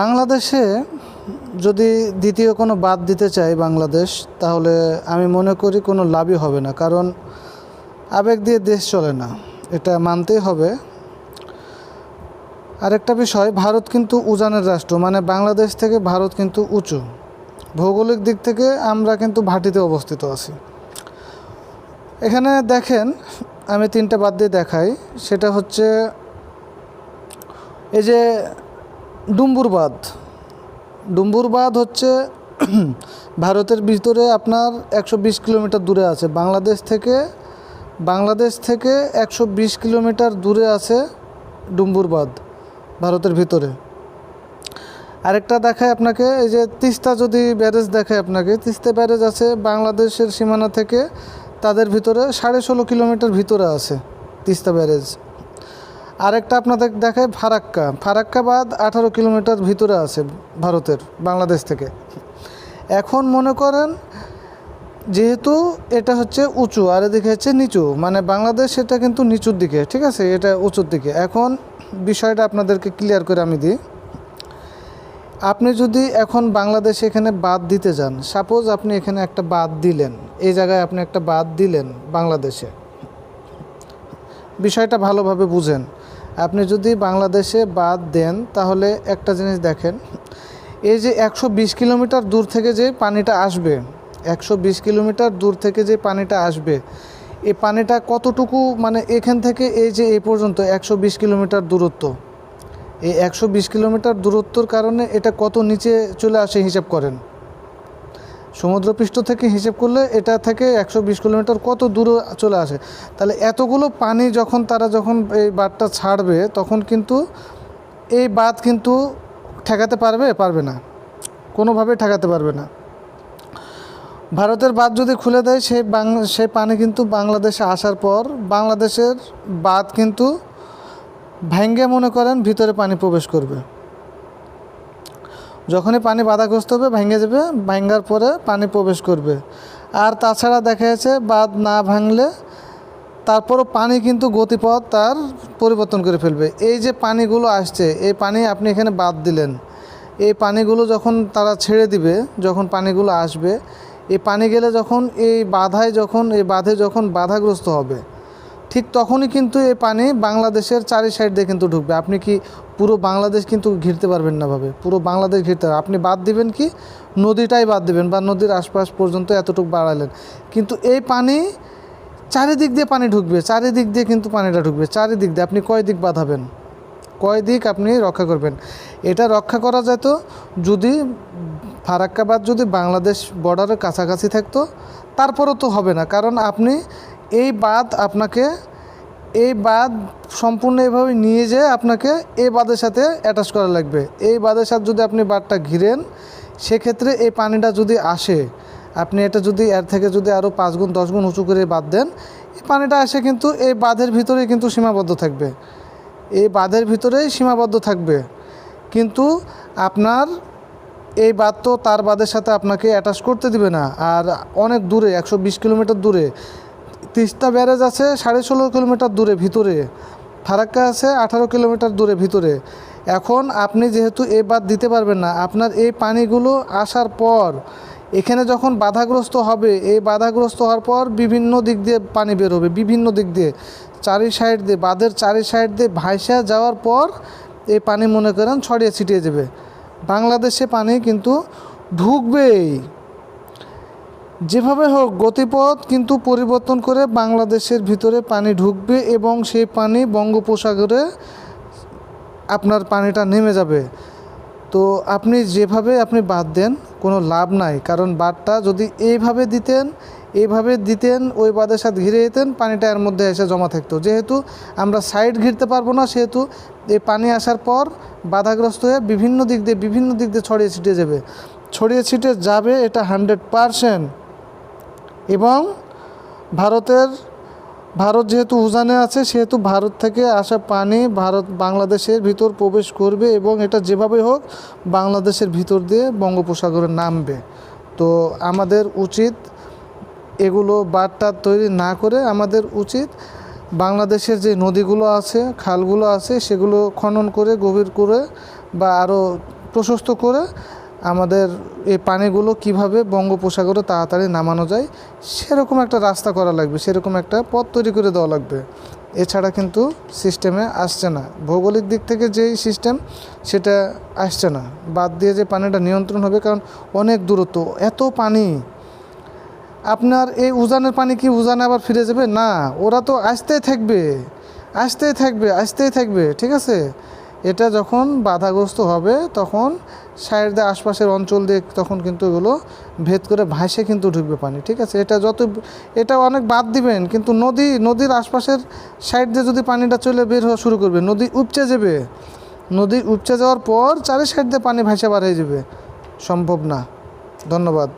বাংলাদেশে যদি দ্বিতীয় কোনো বাদ দিতে চাই বাংলাদেশ, তাহলে আমি মনে করি কোনো লাভই হবে না। কারণ আবেগ দিয়ে দেশ চলে না, এটা মানতেই হবে। আরেকটা বিষয়, ভারত কিন্তু উজানের রাষ্ট্র মানে বাংলাদেশ থেকে ভারত কিন্তু উঁচু। ভৌগোলিক দিক থেকে আমরা কিন্তু ভাটিতে অবস্থিত আছি। এখানে দেখেন, আমি তিনটা বাদ দিয়ে দেখাই। সেটা হচ্ছে, এই যে ডুম্বুর বাঁধ ডুম্বুর বাঁধ হচ্ছে ভারতের ভিতরে আপনার একশো বিশ কিলোমিটার দূরে আছে। বাংলাদেশ থেকে বাংলাদেশ থেকে একশো বিশ কিলোমিটার দূরে আছে ডুম্বুর বাঁধ ভারতের ভিতরে। আরেকটা দেখায় আপনাকে, এই যে তিস্তা যদি ব্যারেজ দেখায় আপনাকে, তিস্তা ব্যারেজ আছে বাংলাদেশের সীমানা থেকে, তাদের ভিতরে সাড়ে ষোলো কিলোমিটার ভিতরে আছে তিস্তা ব্যারেজ। আরেকটা আপনাদের দেখায় ফারাক্কা। ফারাক্কা বাদ আঠারো কিলোমিটার ভিতরে আছে ভারতের, বাংলাদেশ থেকে। এখন মনে করেন যেহেতু এটা হচ্ছে উঁচু, আর এদিকে হচ্ছে নিচু মানে বাংলাদেশ এটা কিন্তু নিচুর দিকে, ঠিক আছে? এটা উঁচুর দিকে। এখন বিষয়টা আপনাদেরকে ক্লিয়ার করে আমি দিই। আপনি যদি এখন বাংলাদেশে এখানে বাদ দিতে যান সাপোজ আপনি এখানে একটা বাদ দিলেন, এই জায়গায় আপনি একটা বাদ দিলেন বাংলাদেশে। বিষয়টা ভালোভাবে বুঝেন। আপনি যদি বাংলাদেশে বাদ দেন, তাহলে একটা জিনিস দেখেন। এই যে একশো বিশ কিলোমিটার দূর থেকে যে পানিটা আসবে, একশো বিশ কিলোমিটার দূর থেকে যে পানিটা আসবে, এই পানিটা কতটুকু মানে এখান থেকে এই যে এই পর্যন্ত একশো বিশ কিলোমিটার দূরত্ব, এই একশো বিশ কিলোমিটার দূরত্বর কারণে এটা কত নিচে চলে আসে হিসাব করেন। সমুদ্রপৃষ্ঠ থেকে হিসেব করলে এটা থেকে একশো বিশ কিলোমিটার কত দূরে চলে আসে। তাহলে এতগুলো পানি যখন তারা যখন এই বাঁধটা ছাড়বে, তখন কিন্তু এই বাঁধ কিন্তু ঠেকাতে পারবে পারবে না। কোনোভাবে ঠেকাতে পারবে না। ভারতের বাঁধ যদি খুলে দেয় সেই বাং সেই পানি কিন্তু বাংলাদেশে আসার পর বাংলাদেশের বাঁধ কিন্তু ভেঙ্গে মনে করেন, ভিতরে পানি প্রবেশ করবে। যখনই পানি বাধাগ্রস্ত হবে, ভেঙে যাবে, ভাঙ্গার পরে পানি প্রবেশ করবে। আর তাছাড়া দেখা যাচ্ছে, বাঁধ না ভাঙলে তারপরও পানি কিন্তু গতিপথ তার পরিবর্তন করে ফেলবে। এই যে পানিগুলো আসছে, এই পানি আপনি এখানে বাদ দিলেন। এই পানিগুলো যখন তারা ছেড়ে দিবে, যখন পানিগুলো আসবে, এই পানি গেলে যখন এই বাধায় যখন, এই বাঁধে যখন বাধাগ্রস্ত হবে ঠিক তখনই কিন্তু এই পানি বাংলাদেশের চারি সাইড দিয়ে কিন্তু ঢুকবে। আপনি কি পুরো বাংলাদেশ কিন্তু ঘিরতে পারবেন না ভাবে। পুরো বাংলাদেশ ঘিরতে হবে আপনি বাদ দিবেন কি? নদীটাই বাদ দিবেন বা নদীর আশপাশ পর্যন্ত এতটুকু বাড়ালেন। কিন্তু এই পানি চারিদিক দিয়ে পানি ঢুকবে। চারিদিক দিয়ে কিন্তু পানিটা ঢুকবে। চারিদিক দিয়ে আপনি কয় দিক বাঁধাবেন? কয় দিক আপনি রক্ষা করবেন? এটা রক্ষা করা যেত যদি ফারাক্কাবাদ যদি বাংলাদেশ বর্ডারের কাছাকাছি থাকতো, তারপরও তো হবে না। কারণ আপনি এই বাঁধ আপনাকে, এই বাঁধ সম্পূর্ণ এভাবে নিয়ে যেয়ে আপনাকে এই বাঁধের সাথে অ্যাটাচ করা লাগবে। এই বাঁধের সাথে যদি আপনি বাঁধটা ঘিরেন, সেক্ষেত্রে এই পানিটা যদি আসে, আপনি এটা যদি এর থেকে যদি আরও পাঁচ গুণ, দশ গুণ উঁচু করে বাঁধ দেন, এই পানিটা আসে কিন্তু এই বাঁধের ভিতরেই কিন্তু সীমাবদ্ধ থাকবে। এই বাঁধের ভিতরেই সীমাবদ্ধ থাকবে। কিন্তু আপনার এই বাঁধ তো তার বাঁধের সাথে আপনাকে অ্যাটাচ করতে দিবে না। আর অনেক দূরে, একশো বিশ কিলোমিটার দূরে তিস্তা ব্যারেজ আছে, সাড়ে ষোলো কিলোমিটার দূরে, ভিতরে। ফারাক্কা আছে, আঠারো কিলোমিটার দূরে, ভিতরে। এখন আপনি যেহেতু এ বাদ দিতে পারবেন না, আপনার এই পানিগুলো আসার পর, এখানে যখন বাধাগ্রস্ত হবে, এই বাধাগ্রস্ত হওয়ার পর বিভিন্ন দিক দিয়ে পানি বের হবে বিভিন্ন দিক দিয়ে। চারি সাইড দিয়ে, বাঁধের চারি সাইড দিয়ে ভাইসা যাওয়ার পর এই পানি মনে করেন ছড়িয়ে ছিটিয়ে যাবে বাংলাদেশে পানি কিন্তু ঢুকবেই। যেভাবে হোক গতিপথ কিন্তু পরিবর্তন করে বাংলাদেশের ভিতরে পানি ঢুকবে এবং সেই পানি বঙ্গোপসাগরে আপনার পানিটা নেমে যাবে। তো আপনি যেভাবে আপনি বাদ দেন, কোনো লাভ নাই। কারণ বাদটা যদি এইভাবে দিতেন এইভাবে দিতেন, ওই বাদের সাথে ঘিরে যেতেন পানিটা এর মধ্যে এসে জমা থাকতো। যেহেতু আমরা সাইড ঘিরতে পারব না, সেহেতু এই পানি আসার পর বাধাগ্রস্ত হয়ে বিভিন্ন দিক দিয়ে, বিভিন্ন দিক দিয়ে ছড়িয়ে ছিটিয়ে যাবে। ছড়িয়ে ছিটিয়ে যাবে এটা হান্ড্রেড পারসেন্ট এবং ভারতের, ভারত যেহেতু উজানে আছে, সেহেতু ভারত থেকে আসা পানি ভারত, বাংলাদেশের ভিতর প্রবেশ করবে এবং এটা যেভাবে হোক বাংলাদেশের ভিতর দিয়ে বঙ্গোপসাগরে নামবে। তো আমাদের উচিত এগুলো বাঁধটা তৈরি না করে আমাদের উচিত বাংলাদেশের যে নদীগুলো আছে, খালগুলো আছে, সেগুলো খনন করে, গভীর করে বা আরও প্রশস্ত করে আমাদের এই পানিগুলো কীভাবে বঙ্গোপসাগরে তাড়াতাড়ি নামানো যায়, সেরকম একটা রাস্তা করা লাগবে, সেরকম একটা পথ তৈরি করে দেওয়া লাগবে। এছাড়া কিন্তু সিস্টেমে আসছে না। ভৌগোলিক দিক থেকে যেই সিস্টেম, সেটা আসছে না। বাদ দিয়ে যে পানিটা নিয়ন্ত্রণ হবে, কারণ অনেক দূরত্ব, এত পানি। আপনার এই উজানের পানি কি উজানে আবার ফিরে যাবে? না, ওরা তো আসতেই থাকবে আসতেই থাকবে আসতেই থাকবে, ঠিক আছে? এটা যখন বাধাগ্রস্ত হবে, তখন সাইড আশপাশের অঞ্চল দিয়ে তখন কিন্তু এগুলো ভেদ করে ভাসে কিন্তু ঢুকবে পানি, ঠিক আছে? এটা যত, এটা অনেক বাদ দিবেন, কিন্তু নদী, নদীর আশপাশের সাইড দিয়ে যদি পানিটা চলে বের হওয়া শুরু করবে, নদী উপচে যাবে। নদী উপচে যাওয়ার পর চারি সাইড দিয়ে পানি ভাসে বার হয়ে যাবে। সম্ভব না। ধন্যবাদ।